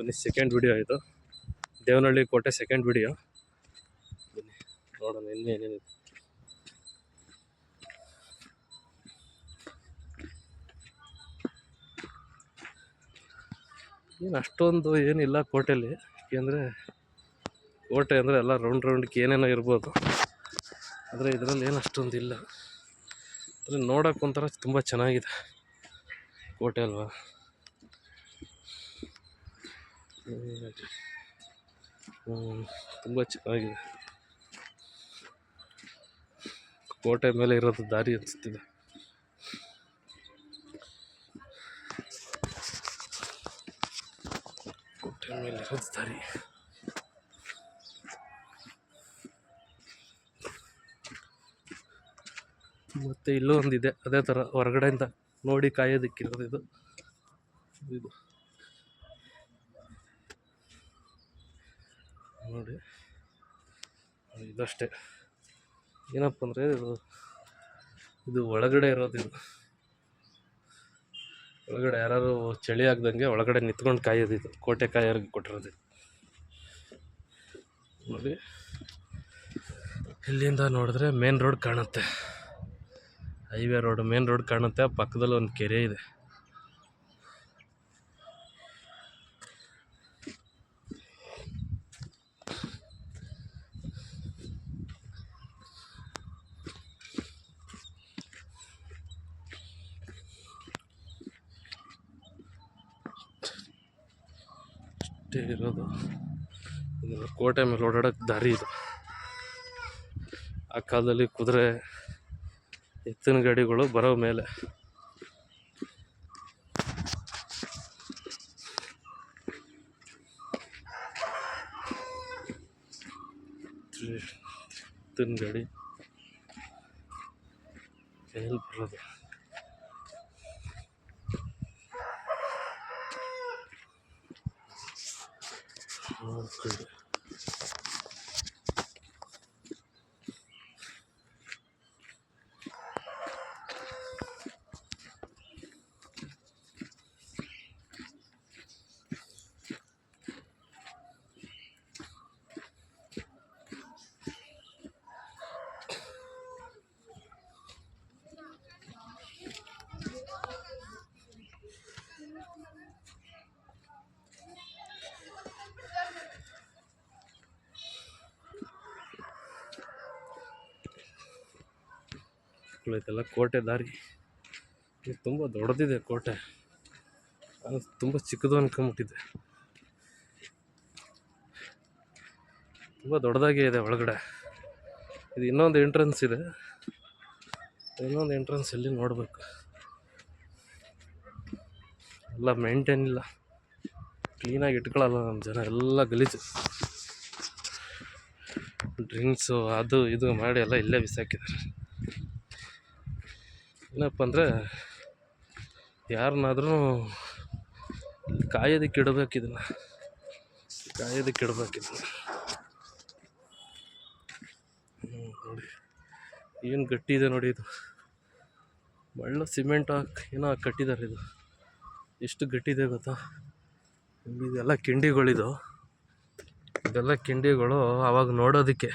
ಬನ್ನಿ second video ಇದು ದೇವನಹಳ್ಳಿ ಕೋಟೆ ಸೆಕೆಂಡ್ ವಿಡಿಯೋ ಬನ್ನಿ, ನೋಡೋಣ ಇನ್ನೂ ಏನೇನಿದೆ. ಏನು ಅಷ್ಟೊಂದು ಏನಿಲ್ಲ ಕೋಟೆಯಲ್ಲಿ ಏಕೆಂದರೆ ಕೋಟೆ ಅಂದರೆ ಎಲ್ಲ ರೌಂಡ್ ರೌಂಡ್ಗೆ ಏನೇನೋ ಇರ್ಬೋದು. ಆದರೆ ಇದರಲ್ಲಿ ಏನು ಅಷ್ಟೊಂದು ಇಲ್ಲ. ಆದರೆ ನೋಡೋಕ್ಕೊಂಥರ ತುಂಬ ಚೆನ್ನಾಗಿದೆ ಕೋಟೆ ಅಲ್ವಾ. ತುಂಬ ಚೆನ್ನಾಗಿದೆ. ಕೋಟೆ ಮೇಲೆ ಇರೋದು ದಾರಿ ಅನಿಸ್ತಿದೆ ಕೋಟೆ ಮೇಲೆ ಇರೋದು ದಾರಿ. ಮತ್ತು ಇಲ್ಲೂ ಒಂದಿದೆ ಅದೇ ಥರ ಹೊರಗಡೆಯಿಂದ ನೋಡಿ ಕಾಯೋದಕ್ಕಿರೋದು ಇದು. ಇದು. ನೋಡಿ. ಇದಷ್ಟೇ. ಏನಪ್ಪ ಅಂದರೆ ಇದು ಇದು ಒಳಗಡೆ ಇರೋದು ಇದು. ಒಳಗಡೆ ಯಾರು ಚಳಿ ಆಗ್ದಂಗೆ ಒಳಗಡೆ ನಿಂತ್ಕೊಂಡು ಕಾಯೋದು ಇದು. ಕೋಟೆ ಕಾಯೋರಿಗೆ ಕೊಟ್ಟಿರೋದು ನೋಡಿ. ಇಲ್ಲಿಂದ ನೋಡಿದ್ರೆ ಮೇನ್ ರೋಡ್ ಕಾಣುತ್ತೆ. ಹೈವೇ ರೋಡ್, ಮೇನ್ ರೋಡ್ ಕಾಣುತ್ತೆ. ಪಕ್ಕದಲ್ಲಿ ಒಂದು ಕೆರೆ ಇದೆ. ಅಷ್ಟೇ ಇರೋದು. ಕೋಟೆ ಮೇಲೆ ಓಡಾಡೋಕ್ಕೆ ದಾರಿ ಇದು. ಆ ಕಾಲದಲ್ಲಿ ಕುದುರೆ ಎತ್ತಿನ ಗಾಡಿಗಳು ಬರೋ ಮೇಲೆ. ಎತ್ತಿನ ಗಾಡಿ. ಮೇಲೆ ಬರೋದು? Let's. ನೋಡ್ಕೊಳ್ಳಿ ಇದೆಲ್ಲ ಕೋಟೆ ದಾರಿ. ಇದು ತುಂಬ ದೊಡ್ಡದಿದೆ ಕೋಟೆ. ಅದು ತುಂಬ ಚಿಕ್ಕದು ಅನ್ಕೊಂಬಿಟ್ಟಿದ್ದೆ ತುಂಬ ದೊಡ್ಡದಾಗೇ ಇದೆ ಒಳಗಡೆ. ಇದು ಇನ್ನೊಂದು ಎಂಟ್ರೆನ್ಸ್ ಇದೆ. ಇನ್ನೊಂದು ಎಂಟ್ರೆನ್ಸ್ ಎಲ್ಲಿ ನೋಡಬೇಕು. ಎಲ್ಲ ಮೇಂಟೈನ್ ಇಲ್ಲ. ಕ್ಲೀನಾಗಿ ಇಟ್ಕೊಳ್ಳಲ್ಲ ನಮ್ಮ ಜನ. ಎಲ್ಲ ಗಲೀಜು. ಡ್ರಿಂಕ್ಸು ಅದು ಇದು ಮಾಡಿ ಎಲ್ಲ ಇಲ್ಲೇ ಬಿಸಾಕಿದ್ದಾರೆ. ಏನಪ್ಪ ಅಂದರೆ ಯಾರನ್ನಾದ್ರೂ ಕಾಯೋದಕ್ಕೆ ಇಡಬೇಕು ಇದನ್ನು. ಕಾಯೋದಕ್ಕೆ ಇಡಬೇಕು ನೋಡಿ. ಏನು ಗಟ್ಟಿ ಇದೆ ನೋಡಿ ಇದು. ಮಳ್ಳು ಸಿಮೆಂಟ್ ಹಾಕಿ, ಏನೋ ಕಟ್ಟಿದ್ದಾರೆ ಇದು. ಎಷ್ಟು ಗಟ್ಟಿದೆ ಗೊತ್ತಾ? ಇದೆಲ್ಲ ಕಿಂಡಿಗಳಿದು. ಇದೆಲ್ಲ ಕಿಂಡಿಗಳು ಆವಾಗ ನೋಡೋದಕ್ಕೆ.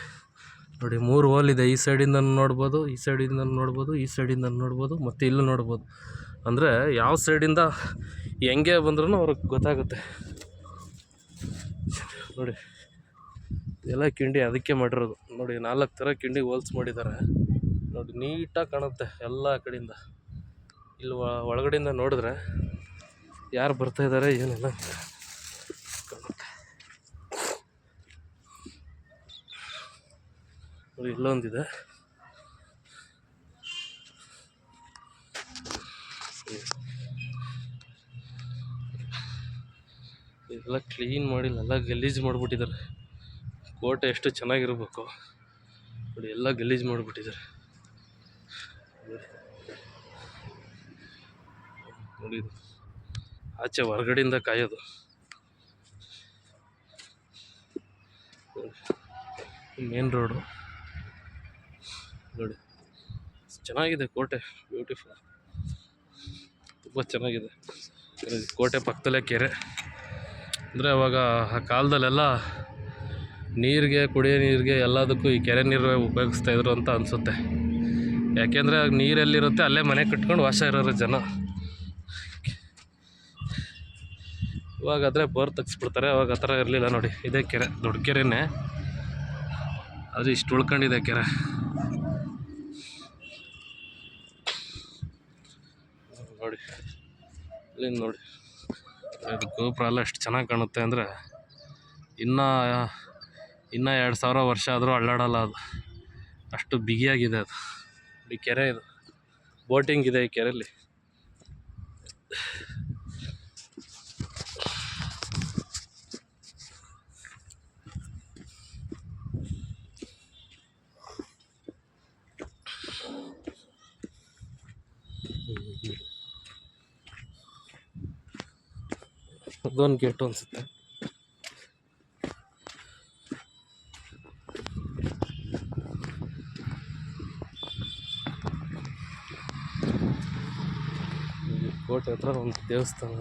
ನೋಡಿ, ಮೂರು ಹೋಲ್ ಇದೆ. ಈ ಸೈಡಿಂದ ನೋಡ್ಬೋದು, ಈ ಸೈಡಿಂದ ನೋಡ್ಬೋದು, ಈ ಸೈಡಿಂದ ನೋಡ್ಬೋದು, ಮತ್ತು ಇಲ್ಲೂ ನೋಡ್ಬೋದು. ಅಂದರೆ ಯಾವ ಸೈಡಿಂದ ಹೆಂಗೆ ಬಂದ್ರೂ ಅವ್ರಿಗೆ ಗೊತ್ತಾಗುತ್ತೆ. ನೋಡಿ, ಎಲ್ಲ ಕಿಂಡಿ ಅದಕ್ಕೆ ಮಾಡಿರೋದು. ನೋಡಿ, ನಾಲ್ಕು ಥರ ಕಿಂಡಿ ಹೋಲ್ಸ್ ಮಾಡಿದ್ದಾರೆ. ನೋಡಿ, ನೀಟಾಗಿ ಕಾಣುತ್ತೆ ಎಲ್ಲ ಕಡೆಯಿಂದ. ಇಲ್ಲಿ ಒಳಗಡೆಯಿಂದ ನೋಡಿದ್ರೆ ಯಾರು ಬರ್ತಾಯಿದ್ದಾರೆ ಏನೆಲ್ಲ ಕಾಣುತ್ತೆ ನೋಡಿ ಇಲ್ಲೊಂದಿದೆ ಇದೆಲ್ಲ ಕ್ಲೀನ್ ಮಾಡಿಲ್ಲ, ಎಲ್ಲ ಗಲೀಜು ಮಾಡಿಬಿಟ್ಟಿದ್ದಾರೆ. ಕೋಟೆ ಎಷ್ಟು ಚೆನ್ನಾಗಿರ್ಬೇಕು. ನೋಡಿ, ಎಲ್ಲ ಗಲೀಜು ಮಾಡಿಬಿಟ್ಟಿದ್ದಾರೆ. ನೋಡಿ ಆಚೆ ಹೊರಗಡೆಯಿಂದ ಕಾಯೋದು. Main road. ನೋಡಿ. ಚೆನ್ನಾಗಿದೆ ಕೋಟೆ. ಬ್ಯೂಟಿಫುಲ್ ತುಂಬ ಚೆನ್ನಾಗಿದೆ. ಕೋಟೆ ಪಕ್ಕದಲ್ಲೇ ಕೆರೆ. ಅಂದರೆ ಅವಾಗ ಆ ಕಾಲದಲ್ಲೆಲ್ಲ ನೀರಿಗೆ, ಕುಡಿಯೋ ನೀರಿಗೆ ಎಲ್ಲದಕ್ಕೂ ಈ ಕೆರೆ ನೀರು ಉಪಯೋಗಿಸ್ತಾ ಇದ್ರು ಅಂತ ಅನಿಸುತ್ತೆ. ಯಾಕೆಂದರೆ ನೀರೆಲ್ಲಿರುತ್ತೆ, ಅಲ್ಲೇ ಮನೆ ಕಟ್ಕೊಂಡು ವಾಸ ಇರೋರು ಜನ. ಇವಾಗ ಆದರೆ ಬೋರ್ ತೆಗೆಸ್ಬಿಡ್ತಾರೆ, ಅವಾಗ ಆ ಥರ ಇರಲಿಲ್ಲ ನೋಡಿ. ಇದೇ ಕೆರೆ, ದೊಡ್ಡ ಕೆರೆನೇ. ಅದು ಇಷ್ಟು ಉಳ್ಕೊಂಡಿದೆ ಕೆರೆ ನೋಡಿ ಇಲ್ಲಿ ನೋಡಿ. ಇದು ಗೋಪುರ ಎಲ್ಲ ಎಷ್ಟು ಚೆನ್ನಾಗಿ ಕಾಣುತ್ತೆ ಅಂದರೆ ಇನ್ನೂ ಇನ್ನೂ ಎರಡು ಸಾವಿರ ವರ್ಷ ಆದರೂ ಅಳ್ಳಾಡಲ್ಲ ಅದು. ಅಷ್ಟು ಬಿಗಿಯಾಗಿದೆ ಅದು. ಈ ಕೆರೆ ಇದು. ಬೋಟಿಂಗ್ ಇದೆ ಈ ಕೆರೆಯಲ್ಲಿ ಅದೊಂದು ಗೇಟು ಅನಿಸುತ್ತೆ ಕೋಟೆ ಹತ್ರ ಒಂದು ದೇವಸ್ಥಾನ.